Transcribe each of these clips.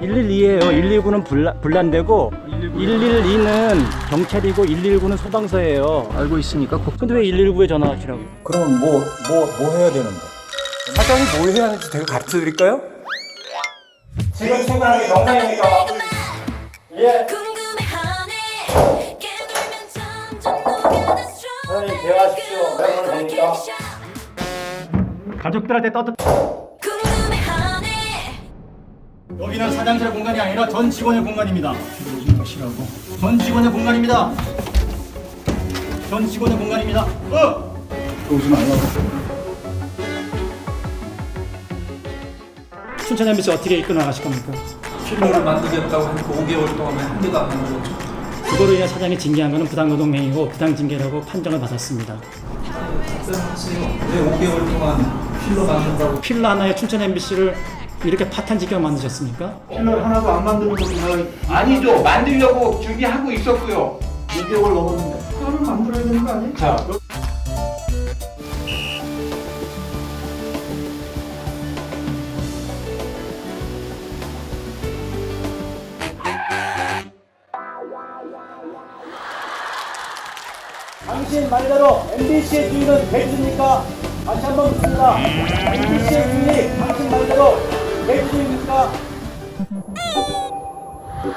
112예요. 119는 분란, 분란되고 112 는 경찰이고 119는 소방서예요. 알고 있으니까 걱 근데 왜 119에 전화하시라고? 그러면 뭐, 뭐, 뭐 해야 되는데? 사장이 뭘 해야 하는지 제가 가르쳐 드릴까요? 지금 생각하는 게 정상입니까? 예. 궁금해하네 깨물면 점점 녹여든 사장님, 대화하십시오. 몇분 됩니까? 가족들한테 떠들. 여기는 사장실의 공간이 아니라 전 직원의 공간입니다. 들어오지 마시라고. 전 직원의 공간입니다. 전 직원의 공간입니다. 어! 들어오지 말라고. 춘천 MBC 어떻게 이끌어 나가실 겁니까? 필러를 만들겠다고 한 5개월 동안에 한 개도 안 만들었죠. 그거로 인해 사장이 징계한 것은 부당노동행위고 부당징계라고 판정을 받았습니다. 답변하세요. 왜 5개월 동안 필러 만든다고 필러 하나에 춘천 MBC를 이렇게 파탄 지게 만드셨습니까? 아니죠. 만들려고 준비하고 있었고요. 6개월 넘었는데. 그거를 만들어야 되는 거 아니에요? 자, 당신 말대로 MBC의 주인은 백수입니까? 다시 한번 묻습니다. MBC의 주인이 당신 말대로 백수입니까? 조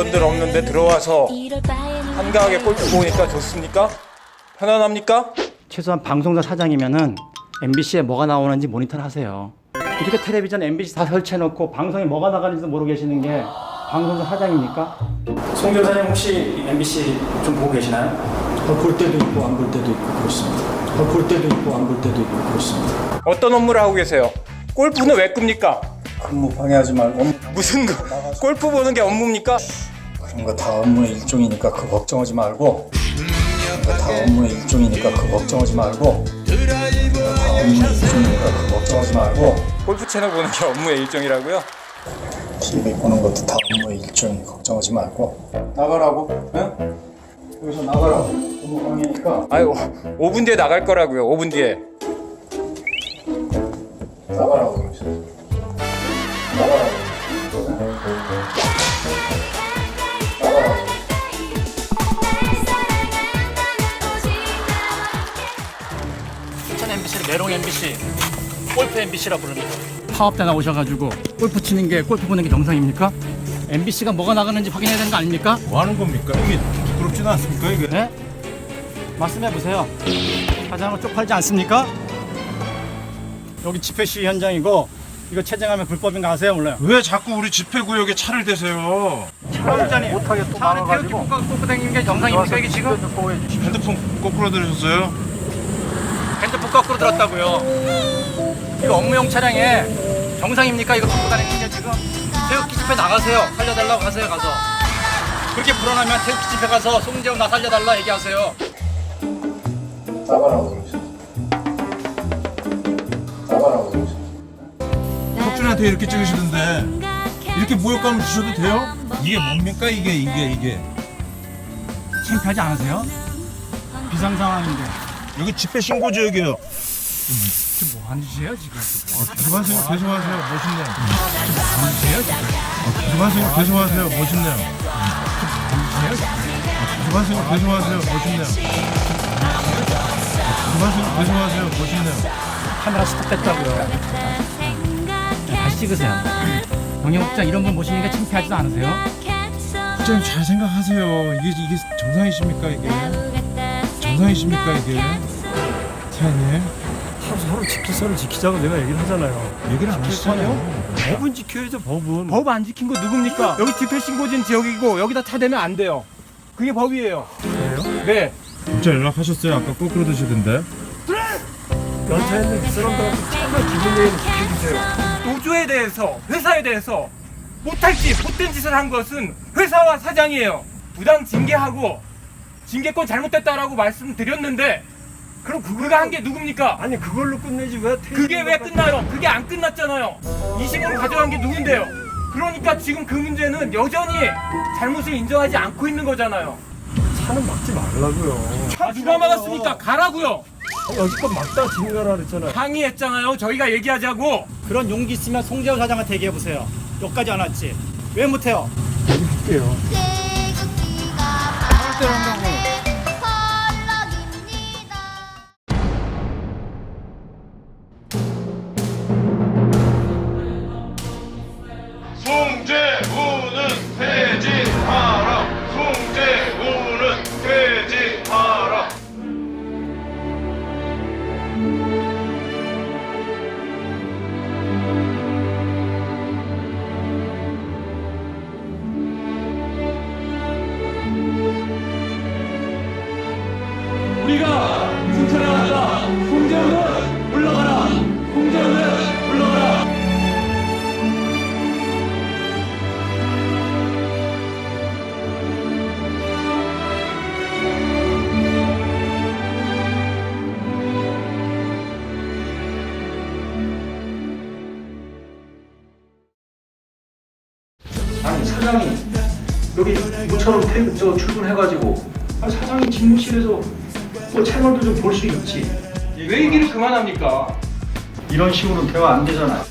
합원들 없는데 들어와서 한가하게 골프 보니까 좋습니까? 편안합니까? 최소한 방송사 사장이면은 MBC에 뭐가 나오는지 모니터를 하세요. 이렇게 텔레비전 MBC 다 설치해놓고 방송에 뭐가 나가는지도 모르고 계시는 게 방송사 사장입니까? 송 교사님 혹시 MBC 좀 보고 계시나요? 볼 때도 있고 안 볼 때도 있고 그렇습니다. 볼 때도 있고 안 볼 때도 있고 그렇습니다. 어떤 업무를 하고 계세요? 골프는 왜 끕니까? 근무 방해하지 말고 무슨 거, 골프 보는 게 업무입니까? 그런 거다 업무의 일종이니까 그 걱정하지 말고 그런 거다 업무의 일종이니까 그 걱정하지 말고 그런 거다 업무의 일종이니까 그 걱정하지 말고 골프 채널 보는 게 업무의 일정이라고요? TV 보는 것도 다 업무의 일종이 걱정하지 말고 나가라고 응? 여기서 나가라고 근무 방해니까 아유, 5분 뒤에 나갈 거라고요. 5분 뒤에. 나가라고 여기서 나가라고 춘천 MBC를 메롱 MBC, 골프 MBC라 부릅니다. 파업대 나오셔가지고 골프 치는 게 골프 보는 게 정상입니까? MBC가 뭐가 나가는지 확인해야 되는 거 아닙니까? 뭐 하는 겁니까? 이게 부끄럽진 않습니까 이게? 네? 말씀해 보세요. 사장은 쪽팔지 않습니까? 여기 집회 시위 현장이고 이거 채쟁하면 불법인가 아세요 몰라요? 왜 자꾸 우리 집회구역에 차를 대세요? 차원장님 못하게 또 막아가지고 꽂고 다니는 게 정상입니까 이게 지금? 핸드폰 거꾸로 들으셨어요? 핸드폰 거꾸로 들었다고요. 이거 업무용 차량에 정상입니까 이거 갖고 다니는 게 지금? 태극기 집회 나가세요. 살려달라고 하세요 가서. 그렇게 불안하면 태극기 집회 가서 송재훈 나 살려달라 얘기하세요. 나가라고 여기서 나가라고 여기서 석준한테 이렇게 찍으시던데 이렇게 모욕감을 주셔도 돼요? 이게 뭡니까 이게 이게 이게 창피하지 않으세요? 비상 상황인데. 여기 집회 신고죠 여기요. 지금 뭐 하는 짓이에요 지금? 계속하세요 계속하세요. 멋있네요. 계속하세요 계속하세요. 멋있네요. 계속하세요 계속하세요. 멋있네요. 계속하세요 계속하세요. 멋있네요. 카메라 스톱됐다고요. 다시 찍으세요. 경영국장 이런 분게 창피하지도 않으세요? 국장님 잘 생각하세요. 이게 이게 정상이십니까 이게? 정상이십니까 이게 사장님 서로 지키선을 지키자고 내가 얘기를 하잖아요. 얘기를 안 하시잖아요 법은 지켜야죠, 법은. 법 안 지킨 거 누굽니까? 여기 집회 신고진 지역이고 여기다 차 대면 안 돼요. 그게 법이에요. 그래요? 네. 진짜 연락하셨어요 아까 거꾸로 드시던데 연차했는 이 사람들한테 정말 기분 내는 지켜주세요. 노조에 대해서 회사에 대해서 못할 짓, 못된 짓을 한 것은 회사와 사장이에요. 부당 징계하고 징계권 잘못됐다라고 말씀드렸는데 그럼 그거 그가 한게 누굽니까? 아니 그걸로 끝내지 왜 그게 왜 끝나요? 그게 안 끝났잖아요. 20으로 가져간 게 누군데요? 그러니까 지금 그 문제는 여전히 잘못을 인정하지 않고 있는 거잖아요. 차는 막지 말라고요. 아, 누가 막았습니까? 가라고요. 여기껏 막다 진가라 그랬잖아요. 항의했잖아요. 저희가 얘기하자고. 그런 용기 있으면 송재호 사장한테 얘기해 보세요. 여기까지 안 왔지. 왜 못해요? 할게요. 송재우는 여기 모처럼 퇴근 저 출근해가지고 아, 사장이 집무실에서 뭐 채널도 좀 볼 수 있지 왜 얘기를 그만합니까? 이런 식으로는 대화 안 되잖아요